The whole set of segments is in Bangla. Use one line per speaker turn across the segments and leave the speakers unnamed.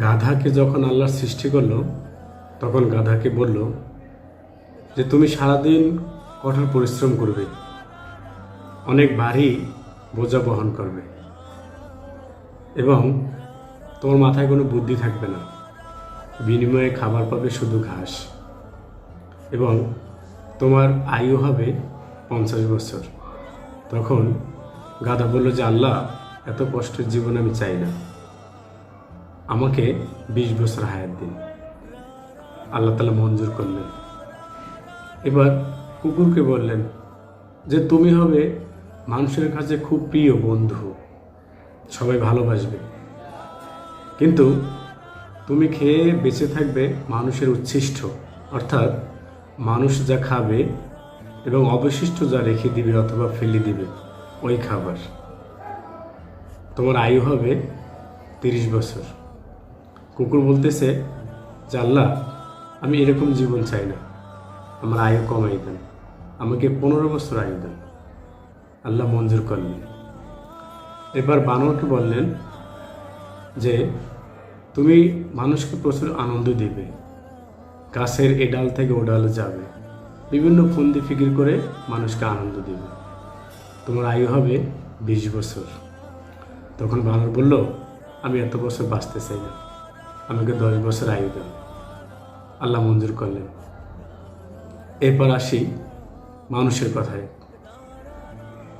গাধাকে যখন আল্লাহ সৃষ্টি করল, তখন গাধাকে বলল যে, তুমি সারাদিন কঠোর পরিশ্রম করবে। অনেক ভারী বোঝা বহন করবে। এবং তোমার মাথায় কোনো বুদ্ধি থাকবে না। বিনিময়ে খাবার পাবে শুধু ঘাস। এবং তোমার আয়ু হবে পঞ্চাশ বছর। তখন গাধা বলল যে, আল্লাহ, এত কষ্টের জীবন আমি চাই না। আমাকে বিশ বছর হায়াত দিন। আল্লাহ তালা মঞ্জুর করলেন। এবার কুকুরকে বললেন যে, তুমি হবে মানুষের কাছে খুব প্রিয় বন্ধু। সবাই ভালোবাসবে। কিন্তু তুমি খেয়ে বেঁচে থাকবে মানুষের উচ্ছিষ্ট। অর্থাৎ মানুষ যা খাবে এবং অবশিষ্ট যা রেখে দিবে অথবা ফেলে দিবে, ওই খাবার। তোমার আয়ু হবে তিরিশ বছর। কুকুর বলতেছে, যে আল্লাহ, আমি এরকম জীবন চাই না। আমার আয়ু কমাই দেন। আমাকে পনেরো বছর আয়ু দেন। আল্লাহ মঞ্জুর করলেন। এবার বানরকে বললেন যে, তুমি মানুষকে প্রচুর আনন্দ দিবে। গাছের এ ডাল থেকে ও ডালে যাবে। বিভিন্ন ফন্দি ফিকির করে মানুষকে আনন্দ দিবে। তোমার আয়ু হবে বিশ বছর। তখন বানর বলল, আমি এত বছর বাঁচতে চাই না। আমাকে দশ বছর আয়ু দেন। আল্লাহ মঞ্জুর করলেন। এরপর আসি মানুষের কথায়।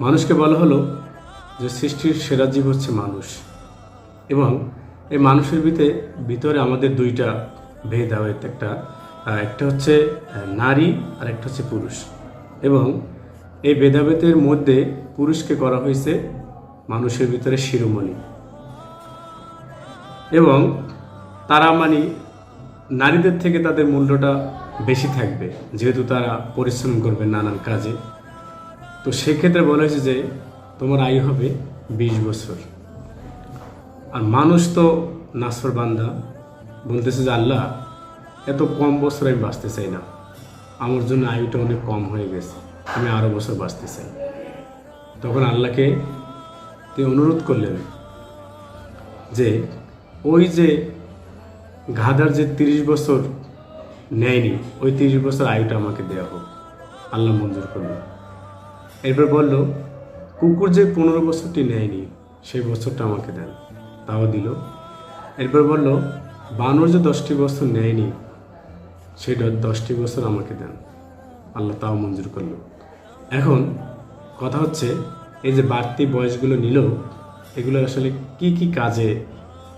মানুষকে বলা হলো যে সৃষ্টির সেরা জীব হচ্ছে মানুষ এবং এই মানুষের ভিতরে ভিতরে আমাদের দুইটা ভেদ হয়। একটা একটা হচ্ছে নারী আর একটা হচ্ছে পুরুষ। এবং এই ভেদাভেদের মধ্যে পুরুষকে করা হয়েছে মানুষের ভিতরে শিরোমণি। এবং তারা মানে নারীদের থেকে তাদের মূল্যটা বেশি থাকবে, যেহেতু তারা পরিশ্রম করবে নানান কাজে। তো সেক্ষেত্রে বলা হয়েছে যে, তোমার আয়ু হবে বিশ বছর। আর মানুষ তো নাসর বান্দা। বলতেছে যে, আল্লাহ, এত কম বছর আমি বাঁচতে চাই না। আমার জন্য আয়ুটা অনেক কম হয়ে গেছে। আমি আরও বছর বাঁচতে চাই। তখন আল্লাহকে তিনি অনুরোধ করলেন যে, ওই যে গাধার যে তিরিশ বছর নেয়নি, ওই তিরিশ বছর আয়ুটা আমাকে দেওয়া হোক। আল্লাহ মঞ্জুর করল এরপর বলল, কুকুর যে পনেরো বছরটি নেয়নি, সেই বছরটা আমাকে দেন। তাও দিল। এরপর বলল, বানর যে দশটি বছর নেয়নি, সেই দশটি বছর আমাকে দেন। আল্লাহ তাও মঞ্জুর করল। এখন কথা হচ্ছে, এই যে বাড়তি বয়সগুলো নিল, এগুলো আসলে কি কি কাজে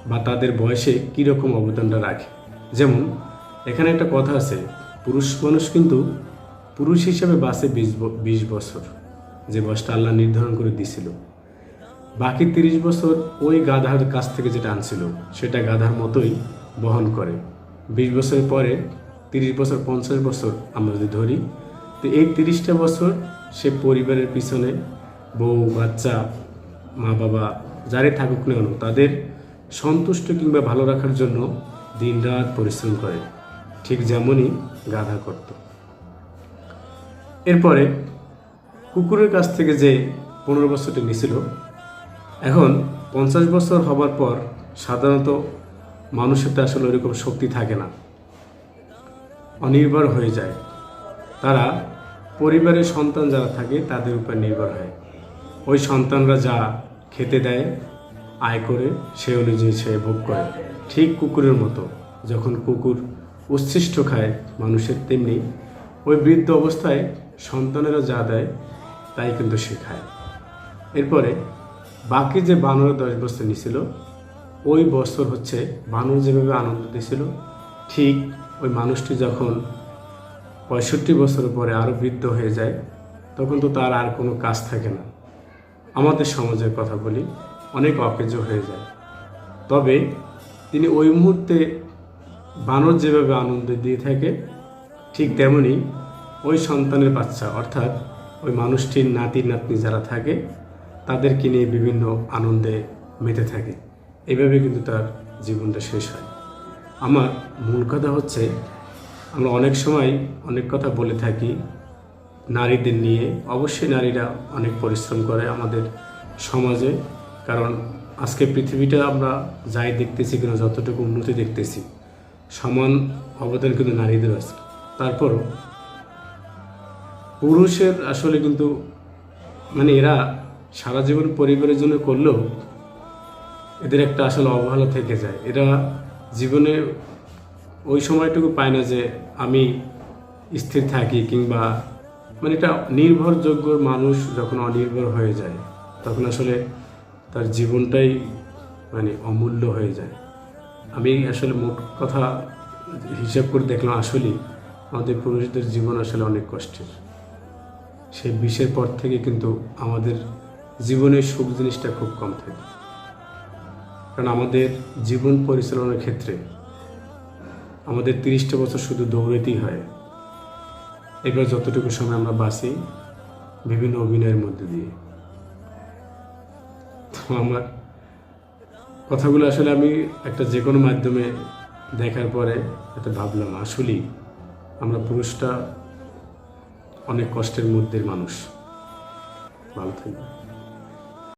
বা তাদের বয়সে কীরকম অবদানটা রাখে। যেমন, এখানে একটা কথা আছে, পুরুষ মানুষ কিন্তু পুরুষ হিসেবে বাসে বিশ বিশ বছর, যে বয়সটা আল্লাহ নির্ধারণ করে দিছিল বাকি তিরিশ বছর ওই গাধার কাছ থেকে যেটা আনছিল, সেটা গাধার মতোই বহন করে। বিশ বছরের পরে তিরিশ বছর, পঞ্চাশ বছর আমরা যদি ধরি, তো এই তিরিশটা বছর সে পরিবারের পিছনে বউ, বাচ্চা মা বাবা যারাই থাকুক না কেন, তাদের সন্তুষ্ট কিংবা ভালো রাখার জন্য দিনরাত পরিশ্রম করে। ঠিক যেমনই গাধা করত। এরপরে কুকুরের কাছ থেকে যে পনেরো বছরটি নিছিল, এখন পঞ্চাশ বছর হবার পর সাধারণত মানুষের তো আসলে ওরকম শক্তি থাকে না। অনির্ভর হয়ে যায়। তারা পরিবারের সন্তান যারা থাকে তাদের উপর নির্ভর হয়। ওই সন্তানরা যা খেতে দেয় আয় করে সে অনুযায়ী সে ভোগ করে। ঠিক কুকুরের মতো যখন কুকুর উচ্ছিষ্ট খায় মানুষের তেমনি ওই বৃদ্ধ অবস্থায় সন্তানেরা যা দেয় তাই কিন্তু সে খায়। এরপরে বাকি যে বানর দশ বছর নিছিল, ওই বছর হচ্ছে বানর যেভাবে আনন্দ দিছিল, ঠিক ওই মানুষটি যখন পঁয়ষট্টি বছর পরে আরও বৃদ্ধ হয়ে যায়, তখন তো তার আর কোনো কাজ থাকে না। আমাদের সমাজের কথা বলি অনেক অকেজ হয়ে যায়। তবে তিনি ওই মুহূর্তে বানর যেভাবে আনন্দ দিয়ে থাকে, ঠিক তেমনি ওই সন্তানের বাচ্চা, অর্থাৎ ওই মানুষটির নাতি নাতনি যারা থাকে, তাদেরকে নিয়ে বিভিন্ন আনন্দে মেতে থাকে। এইভাবে কিন্তু তার জীবনটা শেষ হয়। আমার মূল কথা হচ্ছে, আমরা অনেক সময় অনেক কথা বলে থাকি নারীদের নিয়ে। অবশ্যই নারীরা অনেক পরিশ্রম করে আমাদের সমাজে। কারণ আজকে পৃথিবীটা আমরা যাই দেখতেছি কিনা, যতটুকু উন্নতি দেখতেছি, সমান অবদান কিন্তু নারীদের আছে। তারপরও পুরুষের আসলে কিন্তু মানে এরা সারা জীবন পরিবারের জন্য করলেও এদের একটা আসলে অবহেলা থেকে যায়। এরা জীবনে ওই সময়টুকু পায় না যে আমি স্থির থাকি কিংবা মানে এটা নির্ভরযোগ্য মানুষ যখন অনির্ভর হয়ে যায়, তখন আসলে তার জীবনটাই মানে অমূল্য হয়ে যায়। আমি আসলে মোট কথা হিসাব করে দেখলাম আসলেই আমাদের পুরুষদের জীবন আসলে অনেক কষ্টের। সেই বিষের পর থেকে কিন্তু আমাদের জীবনের সুখ জিনিসটা খুব কম থাকে। কারণ আমাদের জীবন পরিচালনার ক্ষেত্রে আমাদের তিরিশটা বছর শুধু দৌড়াতেই হয়। এবার যতটুকু সময় আমরা বাঁচি বিভিন্ন অভিনয়ের মধ্যে দিয়ে। তো আমার কথাগুলো আসলে আমি একটা যে কোনো মাধ্যমে দেখার পরে একটা ভাবলাম, আসলেই আমরা পুরুষটা অনেক কষ্টের মধ্যে মানুষ। ভালো থাকবে